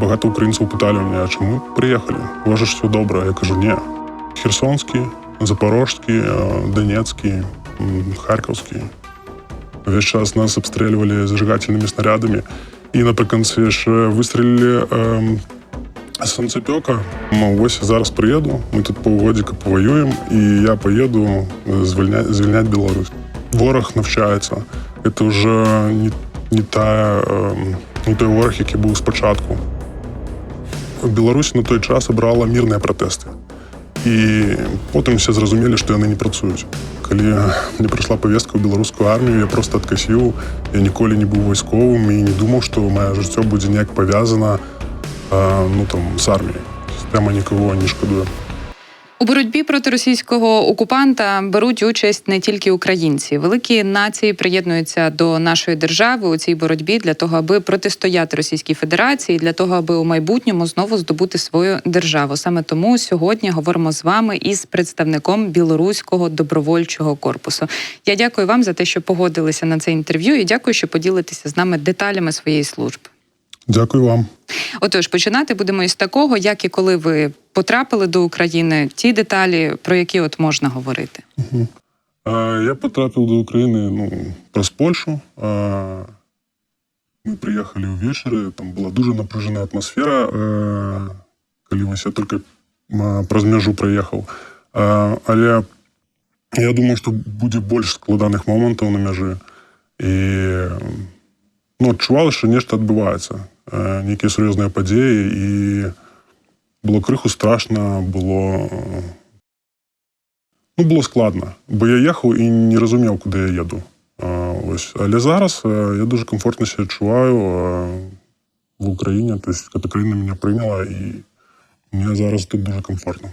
багато українців питали у мене, а чому ви приїхали? У вас же ж все добре. Я кажу, ні. Херсонський, Запорожський, е, Донецький, м, Харківський. Весь час нас обстрілювали зажигательними снарядами. І наприкінці ще вистрілили ем, з сонцепьока. Ну, ось я зараз приїду, ми тут півгодика повоюємо, і я поїду е, звільняти, звільняти Білорусь. Ворог навчається. Це вже не, не, та, ем, не той ворог, який був спочатку. Білорусь на той час обрала мирні протести. І потім всі зрозуміли, що вони не працюють. Коли мені прийшла повістка в білоруську армію, я просто відкосив, я ніколи не був військовим і не думав, що моє життя буде ніяк пов'язано ну, там, з армією. Прямо нікого не шкодує. У боротьбі проти російського окупанта беруть участь не тільки українці. Великі нації приєднуються до нашої держави у цій боротьбі для того, аби протистояти Російській Федерації, для того, аби у майбутньому знову здобути свою державу. Саме тому сьогодні говоримо з вами із представником білоруського добровольчого корпусу. Я дякую вам за те, що погодилися на це інтерв'ю, і дякую, що поділитеся з нами деталями своєї служби. Дякую вам. Отож, починати будемо із такого, як і коли ви потрапили до України, ті деталі, про які от можна говорити. А, Я потрапив до України ну, през Польщу. Ми приїхали увечері, там була дуже напружена атмосфера, а, коли я тільки а, през межу проїхав. Але я думаю, що буде більше складаних моментів на межі. І ну, відчували, що нечто відбувається. Е, Які серйозні події, і було криху страшно, було Ну, було складно, бо я їхав і не розумів, куди я їду. А, ось. Але зараз е, я дуже комфортно себе відчуваю е, в Україні. Тобто Катакрина мене прийняла, і мені зараз тут дуже комфортно.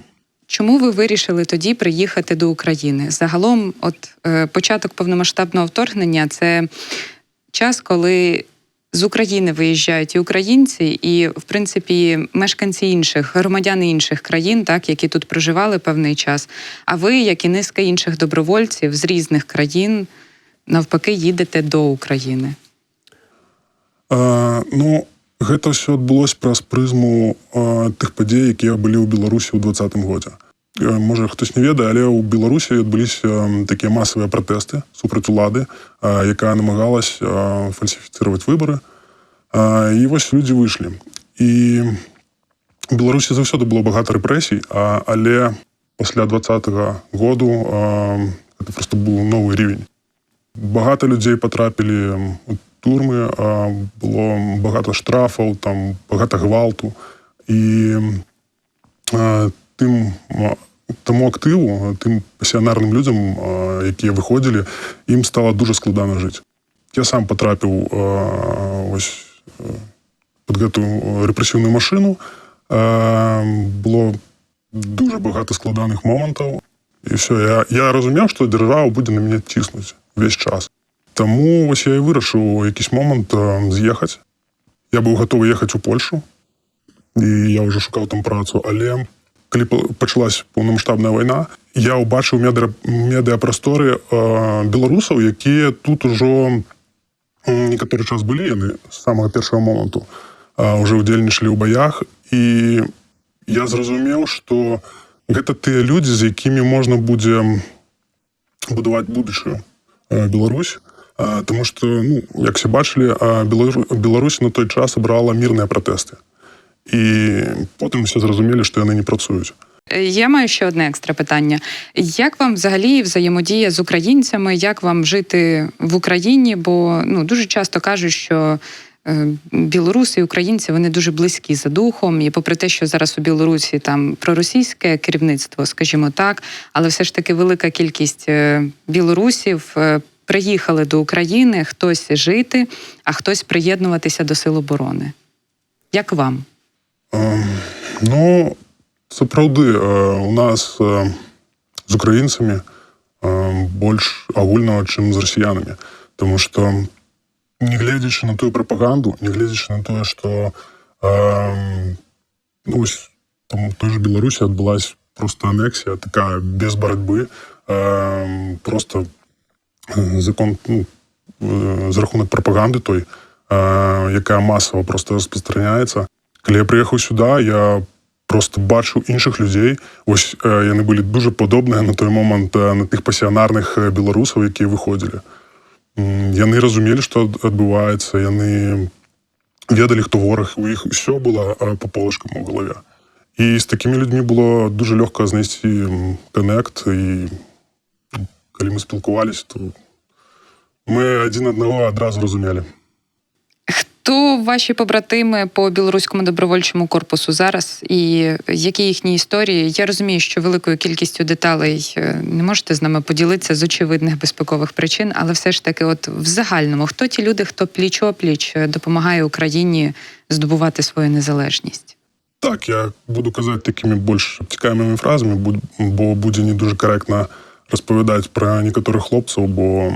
Чому ви вирішили тоді приїхати до України? Загалом, от е, початок повномасштабного вторгнення це час, коли з України виїжджають і українці, і, в принципі, мешканці інших, громадяни інших країн, так, які тут проживали певний час. А ви, як і низка інших добровольців з різних країн, навпаки, їдете до України. А, ну, гэта ўсё адбылося праз прызму а, тых падзей, якія былі ў Беларусі ў двадцатым годзе. Э, Можа хтось не ведае, але ў Беларусі адбыліся м, такія масавыя пратэсты супраць улады, а, якая намагалась а, фальсіфіцыраваць выбары. А, І вось людзі выйшлі. І у Беларусі заўсёды было багата рэпрэсій, а, але пасля двадцатого году а, это просто быў новы рівень. Багато людей потрапили у турми, а, було багато штрафів, там багато гвалту. І а, тим а, тому активу, тим пасіонарним людям, які виходили, їм стало дуже складно жити. Я сам потрапив ось під гэту репресивну машину. Було дуже багато складаних моментів. І все, я, я розумів, що держава буде на мене тиснути весь час. Тому ось я і вирішив якийсь момент е, з'їхати. Я був готовий їхати у Польщу, і я вже шукав там працю. Але калі пачалась поўнамасштабная вайна я ўбачыў медра медыапрасторы э, беларусаў якія тут ужо некаторы час былі яны з самага першага моманту э, уже ўдзельнічалі ў баях. І я зразумеў што гэта тыя людзі з якімі можна будзе будаваць будучую э, Беларусь. Э, таму што ну, як все бачылі Белару... Беларусь на той час абрала мірныя пратэсты. І потім всі зрозуміли, що вони не працюють. Е, Я маю ще одне екстра питання. Як вам взагалі взаємодія з українцями? Як вам жити в Україні? Бо ну дуже часто кажуть, що е, білоруси і українці вони дуже близькі за духом. І попри те, що зараз у Білорусі там проросійське керівництво, скажімо так, але все ж таки велика кількість е, білорусів. Приїхали до України хтось жити, а хтось приєднуватися до сил оборони. Як вам? Е, Ну, сапраўды, е, у нас е, з українцями е, більш агульного, ніж з росіянами. Тому що, не глядячи на ту пропаганду, не глядячи на те, що е, ну, ось там той же Білорусі відбулася просто анексія, така без боротьби, е, просто закон, ну, за рахунок пропаганди той, е, яка масово просто розпространяється. Калі я прыехаў сюда, я просто бачыў іншых людзей. Вось э, яны былі дуже падобныя на той момант э, на тых пасіянарных э, беларусаў, якія выходзілі. М, Яны разумелі, што ад- адбываецца, яны ведалі, хто вораг, у іх усё было э, по полачкам у галаве. І з такімі людзьмі было дуже лёгка знайсці м, канект і м, калі мы спілкувалися, то ми адзін аднаго адразу разумелі. Хто ваші побратими по білоруському добровольчому корпусу зараз, і які їхні історії? Я розумію, що великою кількістю деталей е, не можете з нами поділитися з очевидних безпекових причин, але все ж таки, от в загальному, хто ті люди, хто пліч-опліч е, допомагає Україні здобувати свою незалежність? Так, я буду казати такими більш обтікаємими фразами, бо буде не дуже коректно розповідати про некоторих хлопців, бо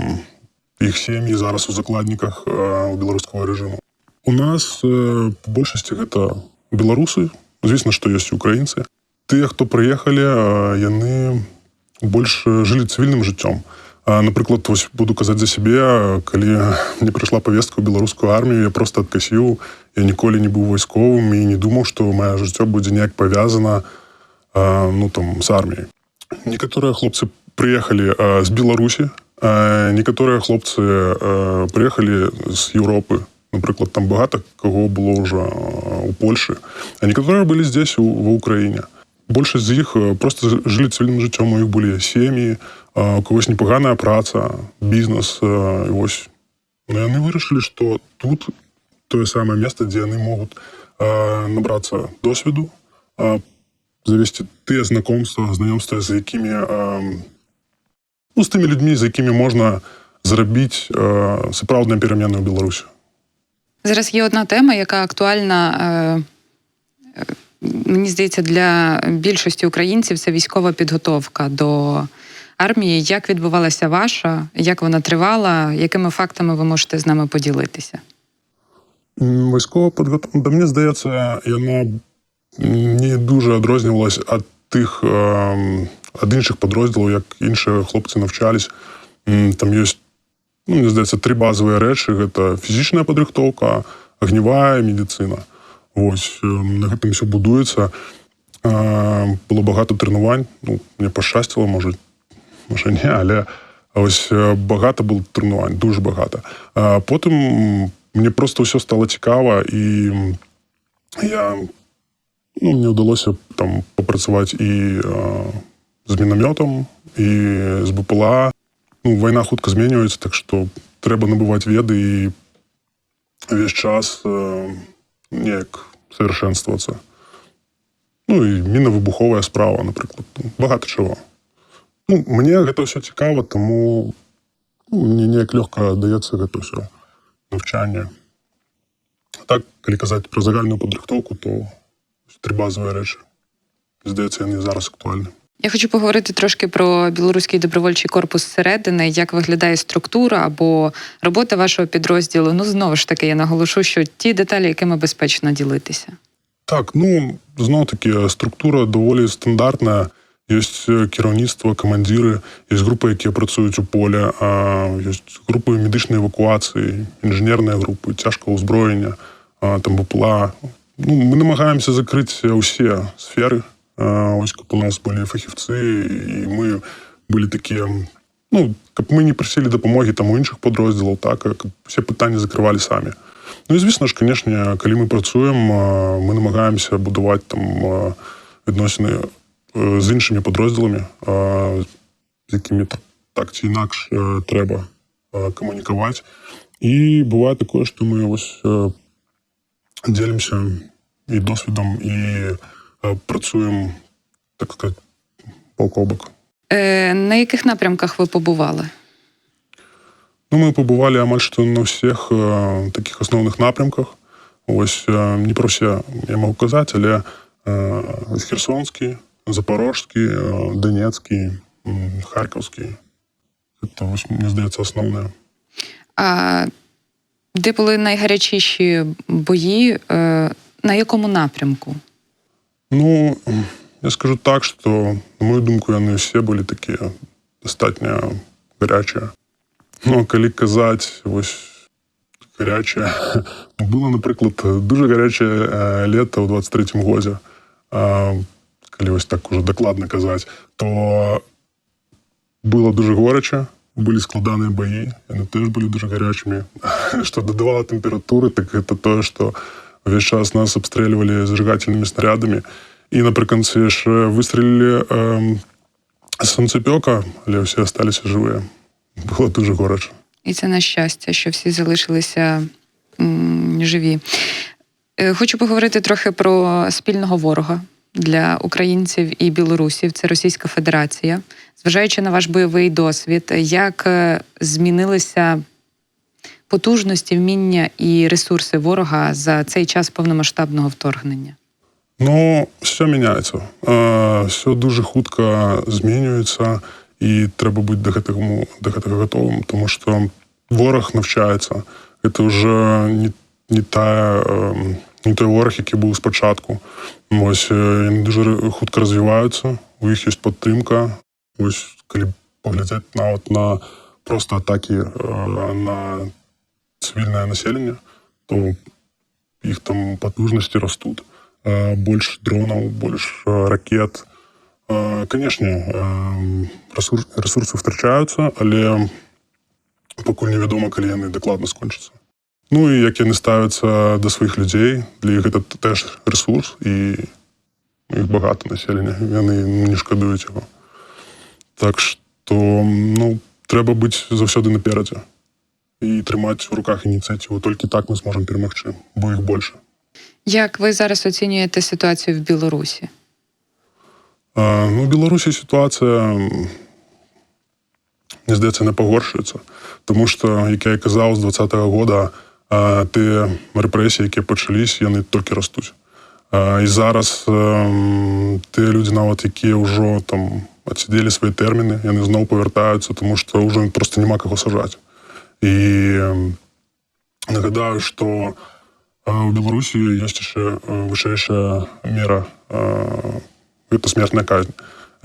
їх сім'ї зараз у закладниках е, у білоруського режиму. У нас е, по більшості це білоруси, звісно, що є і українці. Ті, хто приїхали, е, вони більш жили цивільним життям. А, Наприклад, ось буду казати за себе, коли мені прийшла повістка у білоруську армію, я просто відкосив, я ніколи не був військовим і не думав, що моє життя буде ніяк пов'язано а, ну, там, з армією. Некоторые хлопцы приехали э, с Беларуси, э, некоторые хлопцы э, приехали з Європи. Наприклад, там багато кого було вже э, у Польщі, а некоторые були здесь, в Україні. Більшість з їх е, просто жили цивільним життям, у їх були сім'ї, е, у когось непогана праця, бізнес. е, І ось. Ну, вони вирішили, що тут те саме місце, де вони можуть е, набратися досвіду, е, завести те знакомства, знайомства, з якими е, ну, з тими людьми, з якими можна зробити е, справжнє переміни у Білорусі. Зараз є одна тема, яка актуальна. Е, Мені здається, для більшості українців це військова підготовка до армії. Як відбувалася ваша? Як вона тривала? Якими фактами ви можете з нами поділитися? Військова підготовка, мені здається, вона не дуже відрізнювалась від тих ем, від інших підрозділів, як інші хлопці навчались. Там є, ну, мені здається, три базові речі: це фізична підготовка, огнева і медицина. Ось ем, на цьому все будується. Е, Було багато тренувань. Ну, мені пощастило, може, може ні, але ось е, багато було тренувань, дуже багато. Потім мені просто все стало цікаво, і я ну, мені вдалося там попрацювати і е, з мінометом, і з БПЛА. Ну, війна хутко змінюється, так що треба набувати веди і весь час е, як совершенствуватися. Ну і міновибухова справа, наприклад. Багато чого. Ну, мені це все цікаво, тому ну, мені ніяк легко дається це все навчання. А так, коли казати про загальну підрихтовку, то три базові речі. Здається, вони зараз актуальні. Я хочу поговорити трошки про білоруський добровольчий корпус зсередини, як виглядає структура або робота вашого підрозділу. Ну знову ж таки, я наголошу, що ті деталі, якими безпечно ділитися. Так, ну знову таки, структура доволі стандартна. Є е, керівництво, командири, є групи, які працюють у полі, є групи медичної евакуації, інженерні групи, тяжкого озброєння, там БПЛА. Ну, ми намагаємося закрити усі сфери. Ось як у нас були фахівці, і ми були такі. Ну, щоб ми не просили допомоги там у інших підрозділів, так, щоб всі питання закривали самі. Ну і звісно ж, звісно, коли ми працюємо, ми намагаємося будувати там відносини е, з іншими підрозділами, з якими так, чи інакше е, треба комунікувати. І буває таке, що ми ось е, ділимося і досвідом, і працюємо, так сказати, бок о бок. Е, на яких напрямках ви побували? Ну, ми побували амаль що на всіх е, таких основних напрямках. Ось е, не про всі я можу казати, але е, ось Херсонський, Запорожський, е, Донецький, м, Харківський. Це, ось, мені здається, основне. А де були найгарячіші бої? Е, на якому напрямку? Ну, я скажу так, що, на мою думку, вони всі були такі достатньо гарячі. Ну, коли казати, ось гаряче. Було, наприклад, дуже гаряче е, літо у 23-му годі. Е, Коли ось так уже докладно казати, то було дуже горяче, були складані бої, вони теж були дуже гарячими. Що додавало температури, так це те, що весь час нас обстрілювали зажигательними снарядами. І наприкінці ж вистрілили е, сонцепьока, але всі залишилися живі. Було дуже горяче. І це на щастя, що всі залишилися м, живі. Е, Хочу поговорити трохи про спільного ворога для українців і білорусів. Це Російська Федерація. Зважаючи на ваш бойовий досвід, як е, змінилися потужності, вміння і ресурси ворога за цей час повномасштабного вторгнення? Ну, все міняється. Е, все дуже хутко змінюється, і треба бути до гэтага, до гэтага готовим, тому що ворог навчається. Це вже не, не, та, е, не той ворог, який був спочатку. Ось е, вони дуже хутко розвиваються, у них є підтримка. Ось коли поглядати на, от, на просто атаки е, на цивільне населення, то їх там потужності ростуть. Е, Больше дронов, больше ракет. Е, Конечно, е, ресурс, ресурси втрачаються, але покуль невідомо, коли вони докладно скончаться. Ну і як вони ставляться до своїх людей, для їх це теж ресурс, і їх багато населення, вони не шкодують його. Так що, ну, треба бути завжди напереді і тримати в руках ініціативу. Тільки так ми зможемо перемогти, бо їх більше. Як ви зараз оцінюєте ситуацію в Білорусі? А, Ну, в Білорусі ситуація, мені здається, не погоршується. Тому що, як я казав, з 20-го року ті репресії, які почались, вони тільки ростуть. А, І зараз ем, ті люди, навіть, які вже там відсиділи свої терміни, вони знову повертаються, тому що вже просто нема кого сажати. І ем, нагадаю, що а, в Білорусі є ще е, вища міра е, это смертная казнь.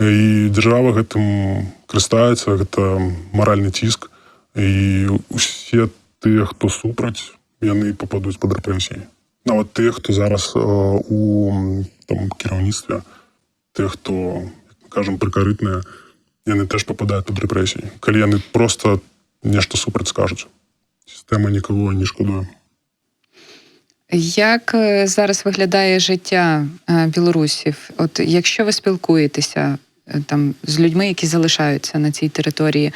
І держава гэтым карыстаецца, гэта маральны ціск. І усе тыя, хто супраць, яны попадуць пад рэпрэсіі. Нават тыя, хто зараз э, у там, кіраўніцтве, тыя, хто, як мы кажам, прыкарытныя, яны теж попадаюць пад рэпрэсіі. Калі яны просто нешта супраць скажуць. Сістэма нікого не шкодуе. Як е, зараз виглядає життя е, білорусів? От якщо ви спілкуєтеся е, там з людьми, які залишаються на цій території,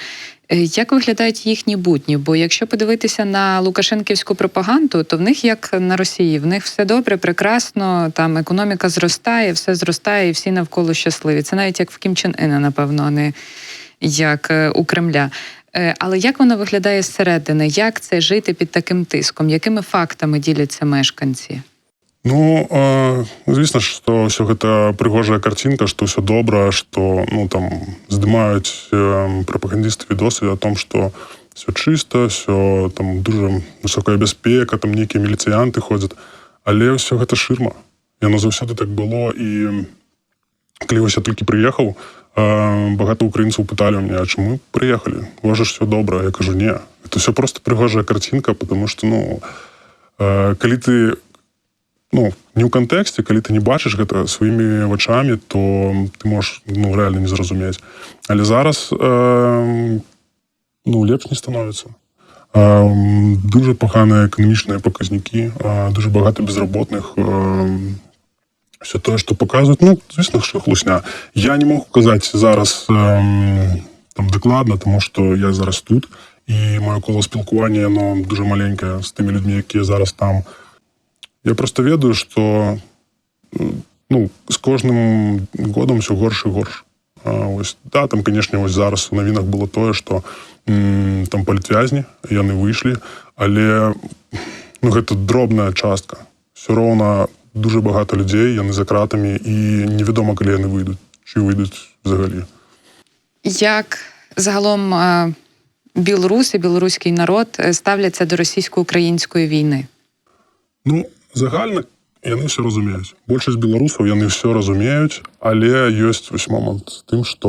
як виглядають їхні будні? Бо якщо подивитися на лукашенківську пропаганду, то в них як на Росії, в них все добре, прекрасно, там економіка зростає, все зростає, і всі навколо щасливі. Це навіть як в Кім Чен Іна, напевно, не як у Кремля. Е, Але як воно виглядає зсередини? Як це жити під таким тиском? Якими фактами діляться мешканці? Ну, э, звісно ж, што ўсё гэта прыгожая карцінка, што ўсё добра, што ну, там здымаюць э, прапагандісты відосы о том, што все чыста, все там дуже высокая бяспека, там нейкія міліцыянты ходзяць. Але ўсё гэта шырма. Яно заўсёды так было і калі вось я толькі прыехаў, э, Багато украінцаў пыталі мне, а чаму прыехалі? У ж все добра. Я кажу, не, это все просто прыгожая карцінка, потому что ну, калі ты ну, не ў кантэксце, калі ты не бачыш гэта сваімі вачамі, то ты можаш ну, рэальна не зразумець. Але зараз э, ну, лепш не становіцца. Э, дуже поганыя эканамічныя паказнікі, э, дуже багата безработных. Э, все тое, што паказваюць, ну, звісно, що хлусня. Я не могу казаць зараз э, там дакладна, тому што я зараз тут, і маё коло спілкування яно дуже маленькае з тымі людзьмі, якія зараз там. Я просто ведаю, што ну, з кожным годам все горш і горш. А, ось, да, там, канешне, ось зараз у навінах было тое, што м, там палітвязні, яны выйшлі, але ну, гэта дробная частка. Все роўна дуже багата людзей, яны за кратамі і невядома, калі яны выйдуць, чи выйдуць взагалі. Як загалом е, білоруси, білоруський народ е, ставляться до російсько-української війни? Ну, загальна яны все разумеюць. Большасць беларусаў яны все разумеюць, але ёсць вось момант з тым, што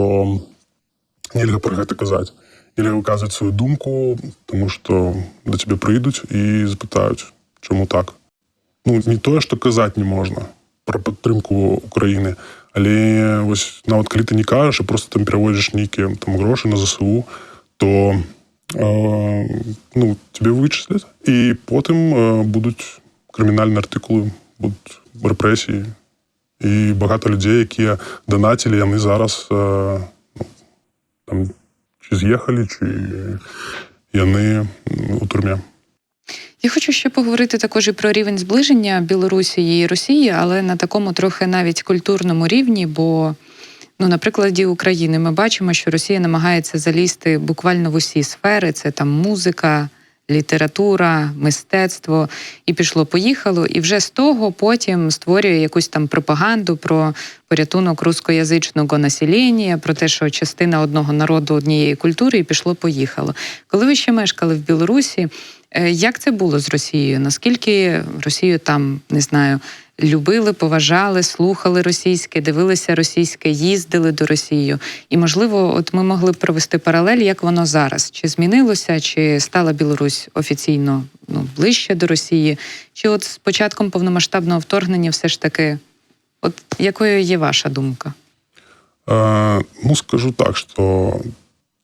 нельга пра гэта казаць. нельга выказваць сваю думку тому што да цябе прыйдуць і запытаюць чаму так ну не тое што казаць не можна пра падтрымку Украіны але вось нават калі ты не кажаш і просто там пераводзіш нейкія там грошы на ЗСУ то э, ну тебе вычысляць і потым э, будуць крымінальныя артыкулы будуць рэпрэсіі і багата людзей якія данацілі яны зараз э, ну, там чи з'ехалі чи яны м, у турме Я хочу ще поговорити також і про рівень зближення Білорусі і Росії, але на такому трохи навіть культурному рівні. Бо, ну, на прикладі України ми бачимо, що Росія намагається залізти буквально в усі сфери: це там музика, література, мистецтво, і пішло-поїхало. І вже з того потім створює якусь там пропаганду про порятунок рускоязичного населення, про те, що частина одного народу однієї культури, і пішло-поїхало. Коли ви ще мешкали в Білорусі, е, як це було з Росією? Наскільки Росію там не знаю, любили, поважали, слухали російське, дивилися російське, їздили до Росії? І можливо, от ми могли б провести паралель, як воно зараз? Чи змінилося, чи стала Білорусь офіційно ну, ближче до Росії? Чи от з початком повномасштабного вторгнення все ж таки, от якою є ваша думка? Э, ну скажу так что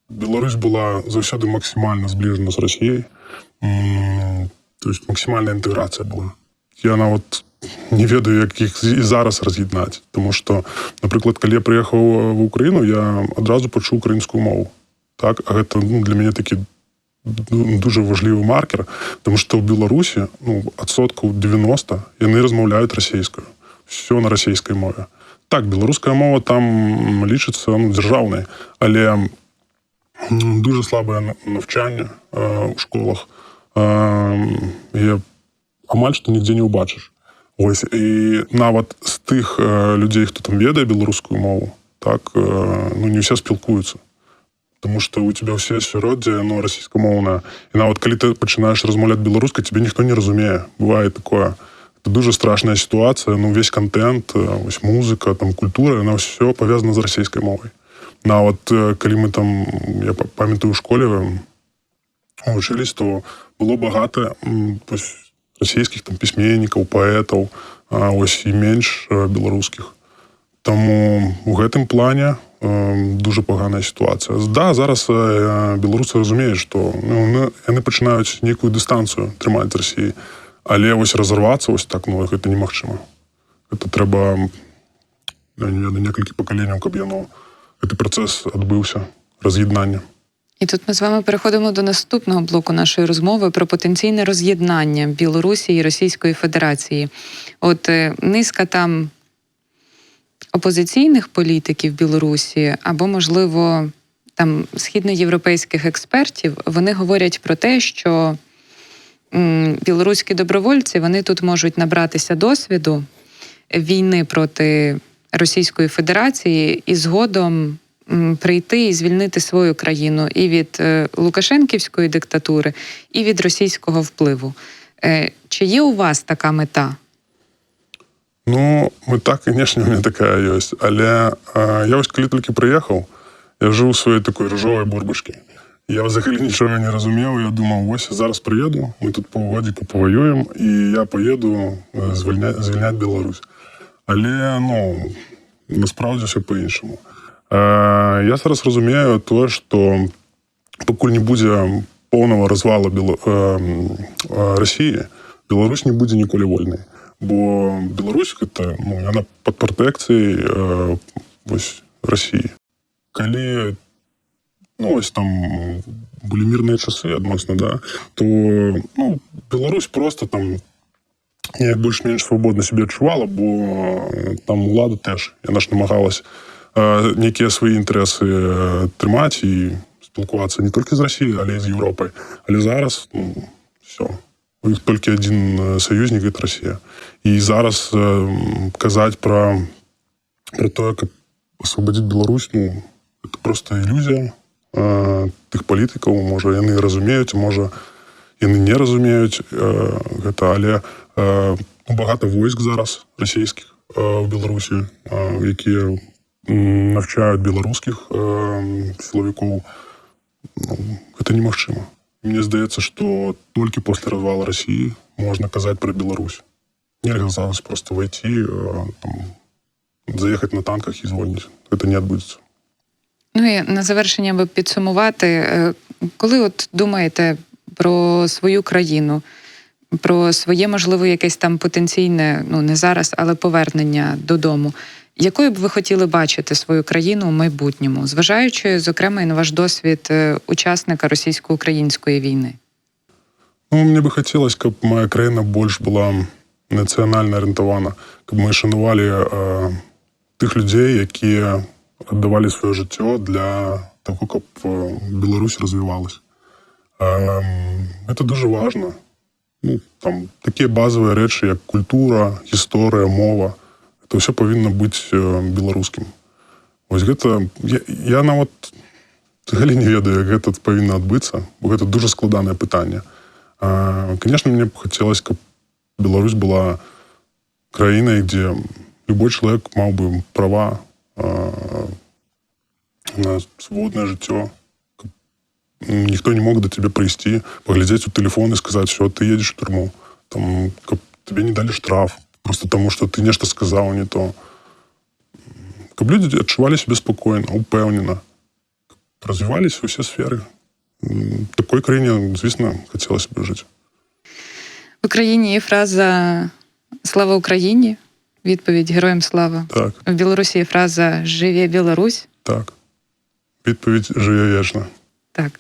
Беларусь была заўсёды максімальна збліжана з Росіяй М, то есть максімальная інтэграцыя была я нават не ведаю як іх і зараз раз'яднаць тому что напрыклад калі я прыехаў в Україну я адразу пачуў украінскую мову так а гэта ну, для мяне такі ду- дуже важлівы маркер тому что ў беларусі ну адсоткаў 90 яны размаўляюць расійскую все на расійскай мове так беларуская мова там лічыцца ну, дзяржаўнай але м, дуже слабае на- навчанне э, у школах э, я амаль што нігдзе не ўбачыш Ось і нават з тых э, людзей хто там ведае беларускую мову так э, ну не ўсе спілкуюцца Тому что у тебя все асяроддзе ну, расійскамоўнае і нават калі ты пачынаеш размаўляць беларускай тебе ніхто не разумее бывае такое это дуже страшная сітуацыя ну весь контент э, вось музыка там культура она все павязана з расійскай мовай нават э, калі мы там я па- памятаю у школе э, вучылись то было багата м, вось, расійскіх там пісьменнікаў паэтаў а, ось і менш э, беларускіх Таму у гэтым плане э, дуже поганая сітуацыя. Да, зараз э, беларусы разумеюць, што ну, ну, яны пачынаюць нейкую дыстанцыю трымаць з рассіі. Але вось разарвацца вось так ну, гэта немагчыма. Это трэба я не ведаю некалькі пакаленняў, каб яно гэты працэс адбыўся раз'яднання. і тут ми з вами переходимо до наступного блоку нашої розмови про потенційне роз'єднання Білорусі і Російської Федерації. От е, низка там опозиційних політиків Білорусі, або, можливо, там східноєвропейських експертів, вони говорять про те, що білоруські добровольці вони тут можуть набратися досвіду війни проти Російської Федерації і згодом прийти і звільнити свою країну і від е, Лукашенківської диктатури, і від російського впливу. Е, Чи є у вас така мета? Ну, мета, конечно, у меня такая ёсць. Але э, я вось калі толькі прыехаў, я жыў у сваёй такой рыжовай бурбачкі. Я взагалі нічога не разумеў, я думаў, вось зараз прыеду, мы тут паўгодзіка паваюем і я поеду э, звільняць, звільняць Беларусь. Але ну, насправді все по-іншаму. Э, я зараз разумею тое, што пакуль не будзе поўнага развала Бела... э, э, Росіі, Беларусь не будзе ніколі вольнай. Бо Беларусь гэта ну, яна пад пратэкцыяй э, вось Росіі. Калі ну, ось там былі мірныя часы адносна, да, то ну, Беларусь просто там неяк больш-менш свабодна сябе адчувала, бо э, там улада теж яна ж намагалась э, нейкія свае інтарэсы э, трымаць і спілкуватися не толькі з Росією, але й з Європою. Але зараз ну, все. У них тільки один е, союзник це Росія. І зараз е, казати про, про те, як освободити Білорусь, ну, це просто ілюзія е, тих політиків. Може, вони розуміють, може, вони не розуміють е, гэта, але е, ну, багато войск зараз російських е, в Білорусі, е, які м, навчають білоруських е, силовиків ну, это немагчыма. Мне здаецца, што толькі пасля развала Росіі можна казаць пра Беларусь. Нельга зараз просто войти, э, там, заехать на танках і звольніць. Это не адбудзецца. Ну і на завершення би підсумувати, е, коли от думаєте про свою країну, про своє, можливо, якесь там потенційне, ну не зараз, але повернення додому. Якою б ви хотіли бачити свою країну у майбутньому, зважаючи, зокрема, і на ваш досвід е, учасника російсько-української війни? Ну, мне бы хотелось, каб моя краіна больш была нацыянальна арыентавана, каб мы шанувалі э, тых людзей, якія аддавалі сваё жыццё для таго, каб э, Беларусь развівалась. Эм, это дуже важно. Ну, там такія базовыя рэчы, як культура, гісторыя, мова. Это ўсё павінна быць э, беларускім. Вось гэта я, я нават взагалі не ведаю, як гэта павінна адбыцца, бо гэта дуже складанае пытанне. А, Конечно, мне б хотелось, каб Беларусь была краінай, дзе любой чалавек маў бы права а, на свободнае жыццё. Каб ніхто не мог да тебе прыйсці, паглядзець у тэлефон і сказаць, що ты едзеш у турму. Там, каб тебе не далі штраф, просто таму, што ты нешта сказаў не то. Каб людзі адчувалі сябе спакойна, упэўнена, каб развіваліся ўсе сферы. М, Такой краіне, звісно, хацелася б жыць. В Україні є фраза Слава Україні! Відповідь Героям слава. Так, В Білорусі є фраза Живе Білорусь. так. Відповідь живе вічно. Так.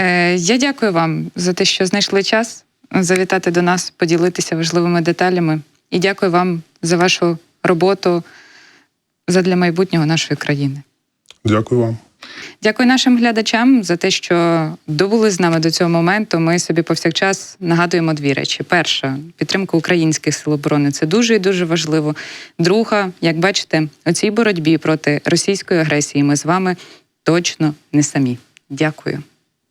Е, я дякую вам за те, що знайшли час завітати до нас, поділитися важливими деталями. І дякую вам за вашу роботу задля майбутнього нашої країни. Дякую вам. Дякую нашим глядачам за те, що добули з нами до цього моменту. Ми собі повсякчас нагадуємо дві речі: перша підтримка українських сил оборони це дуже і дуже важливо. Друга, як бачите, у цій боротьбі проти російської агресії ми з вами точно не самі. Дякую.